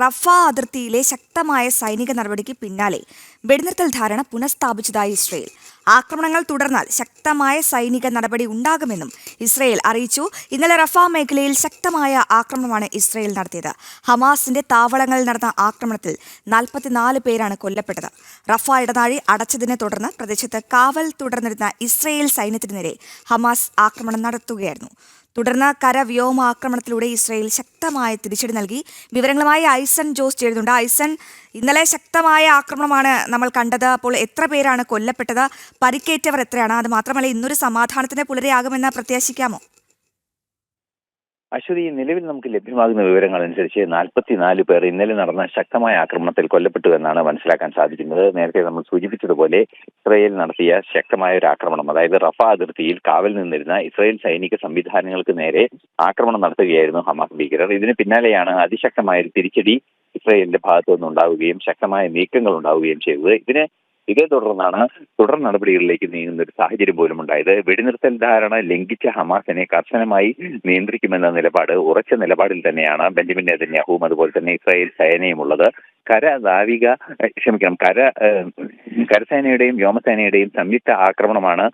റഫ അതിർത്തിയിലെ ശക്തമായ സൈനിക നടപടിക്ക് പിന്നാലെ വെടിനിർത്തൽ ധാരണ പുനഃസ്ഥാപിച്ചതായി ഇസ്രയേൽ. ആക്രമണങ്ങൾ തുടർന്നാൽ ശക്തമായ സൈനിക നടപടി ഉണ്ടാകുമെന്നും ഇസ്രയേൽ അറിയിച്ചു. ഇന്നലെ റഫ മേഖലയിൽ ശക്തമായ ആക്രമണമാണ് ഇസ്രയേൽ നടത്തിയത്. ഹമാസിന്റെ താവളങ്ങളിൽ നടന്ന ആക്രമണത്തിൽ നാൽപ്പത്തിനാല് പേരാണ് കൊല്ലപ്പെട്ടത്. റഫ ഇടനാഴി അടച്ചതിനെ തുടർന്ന് പ്രദേശത്ത് കാവൽ തുടർന്നിരുന്ന ഇസ്രയേൽ സൈന്യത്തിനെതിരെ ഹമാസ് ആക്രമണം നടത്തുകയായിരുന്നു. തുടർന്ന് കര വ്യോമ ആക്രമണത്തിലൂടെ ഇസ്രയേൽ ശക്തമായ തിരിച്ചടി നൽകി. വിവരങ്ങളുമായി ഐസൺ ജോസ് ചേരുന്നുണ്ട്. ഐസൺ ഇന്നലെ ശക്തമായ ആക്രമണമാണ് നമ്മൾ കണ്ടത്. അപ്പോൾ എത്ര പേരാണ് കൊല്ലപ്പെട്ടത്? പരിക്കേറ്റവർ എത്രയാണ്? അത് മാത്രമല്ല ഇന്നൊരു സമാധാനത്തിന് പുലരെയാകുമെന്ന് പ്രത്യാശിക്കാമോ? അശ്വതി നിലവിൽ നമുക്ക് ലഭ്യമാകുന്ന വിവരങ്ങൾ അനുസരിച്ച് നാൽപ്പത്തിനാല് പേർ ഇന്നലെ നടന്ന ശക്തമായ ആക്രമണത്തിൽ കൊല്ലപ്പെട്ടു എന്നാണ് മനസ്സിലാക്കാൻ സാധിക്കുന്നത്. നേരത്തെ നമ്മൾ സൂചിപ്പിച്ചതുപോലെ ഇസ്രയേൽ നടത്തിയ ശക്തമായ ഒരു ആക്രമണം അതായത് റഫ അതിർത്തിയിൽ കാവൽ നിന്നിരുന്ന ഇസ്രയേൽ സൈനിക സംവിധാനങ്ങൾക്ക് നേരെ ആക്രമണം നടത്തുകയായിരുന്നു ഹമാസ് ഭീകരർ. ഇതിന് പിന്നാലെയാണ് അതിശക്തമായ ഒരു തിരിച്ചടി ഇസ്രയേലിന്റെ ഭാഗത്തു നിന്നുണ്ടാവുകയും ശക്തമായ നീക്കങ്ങൾ ഉണ്ടാവുകയും ചെയ്തത്. ഇതിന് ഇതേ തുടർന്നാണ് തുടർ നടപടികളിലേക്ക് നീങ്ങുന്ന ഒരു സാഹചര്യം പോലും ഉണ്ടായത് വെടിനിർത്തൽ ധാരണ ലംഘിച്ച ഹമാസിനെ കർശനമായി നിയന്ത്രിക്കുമെന്ന നിലപാട് ഉറച്ച നിലപാടിൽ തന്നെയാണ് ബെഞ്ചമിൻ നെതന്യാഹുവും അതുപോലെ തന്നെ ഇസ്രായേൽ സേനയും ഉള്ളത് കര നാവിക ക്ഷമിക്കണം കര കരസേനയുടെയും വ്യോമസേനയുടെയും സംയുക്ത ആക്രമണമാണ്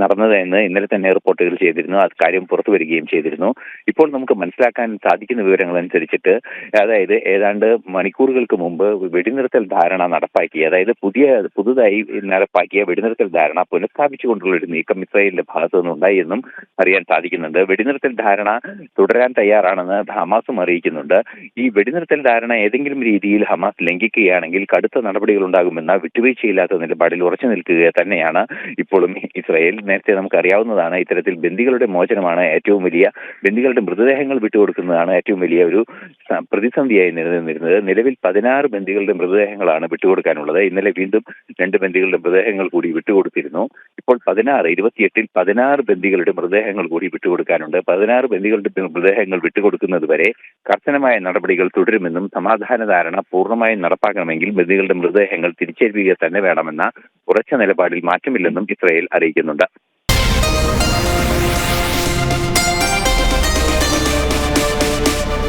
നടന്നത് എന്ന് ഇന്നലെ തന്നെ റിപ്പോർട്ടുകൾ ചെയ്തിരുന്നു. ആ കാര്യം പുറത്തു വരികയും ചെയ്തിരുന്നു. ഇപ്പോൾ നമുക്ക് മനസ്സിലാക്കാൻ സാധിക്കുന്ന വിവരങ്ങൾ അനുസരിച്ചിട്ട് അതായത് ഏതാണ്ട് മണിക്കൂറുകൾക്ക് മുമ്പ് വെടിനിർത്തൽ ധാരണ നടപ്പാക്കി അതായത് പുതിയ പുതുതായി നടപ്പാക്കിയ വെടിനിർത്തൽ ധാരണ പുനഃസ്ഥാപിച്ചുകൊണ്ടുള്ള ഒരു നീക്കം ഇസ്രായേലിന്റെ ഭാഗത്തു നിന്നുണ്ടായി എന്നും അറിയാൻ സാധിക്കുന്നുണ്ട്. വെടിനിർത്തൽ ധാരണ തുടരാൻ തയ്യാറാണെന്ന് ഹമാസും അറിയിക്കുന്നുണ്ട്. ഈ വെടിനിർത്തൽ ധാരണ ഏതെങ്കിലും രീതിയിൽ ഹമാസ് ലംഘിക്കുകയാണെങ്കിൽ കടുത്ത നടപടികൾ ഉണ്ടാകുമെന്ന വിട്ടുവീഴ്ചയില്ലാത്ത നിലപാടിൽ ഉറച്ചു നിൽക്കുക തന്നെയാണ് ഇപ്പോഴും ഇസ്രായേൽ നേരത്തെ നമുക്ക് അറിയാവുന്നതാണ് ഇത്തരത്തിൽ ബന്ദികളുടെ മോചനമാണ് ഏറ്റവും വലിയ ബന്ദികളുടെ മൃതദേഹങ്ങൾ വിട്ടുകൊടുക്കുന്നതാണ് ഏറ്റവും വലിയ ഒരു പ്രതിസന്ധിയായി നിലനിന്നിരുന്നത്. നിലവിൽ പതിനാറ് ബന്ദികളുടെ മൃതദേഹങ്ങളാണ് വിട്ടുകൊടുക്കാനുള്ളത്. ഇന്നലെ വീണ്ടും രണ്ട് ബന്ദികളുടെ മൃതദേഹങ്ങൾ കൂടി വിട്ടുകൊടുത്തിരുന്നു. ഇപ്പോൾ പതിനാറ് ഇരുപത്തിയെട്ടിൽ പതിനാറ് ബന്ദികളുടെ മൃതദേഹങ്ങൾ കൂടി വിട്ടുകൊടുക്കാനുണ്ട്. പതിനാറ് ബന്ദികളുടെ മൃതദേഹങ്ങൾ വിട്ടുകൊടുക്കുന്നത് വരെ കർശനമായ നടപടികൾ തുടരുമെന്നും സമാധാന ധാരണ പൂർണമായും നടപ്പാക്കണമെങ്കിൽ ബന്ദികളുടെ മൃതദേഹങ്ങൾ തിരിച്ചേൽപ്പിക്കുക തന്നെ വേണമെന്ന ഉറച്ച നിലപാടിൽ മാറ്റമില്ലെന്നും ഇസ്രയേൽ അറിയിക്കുന്നുണ്ട്.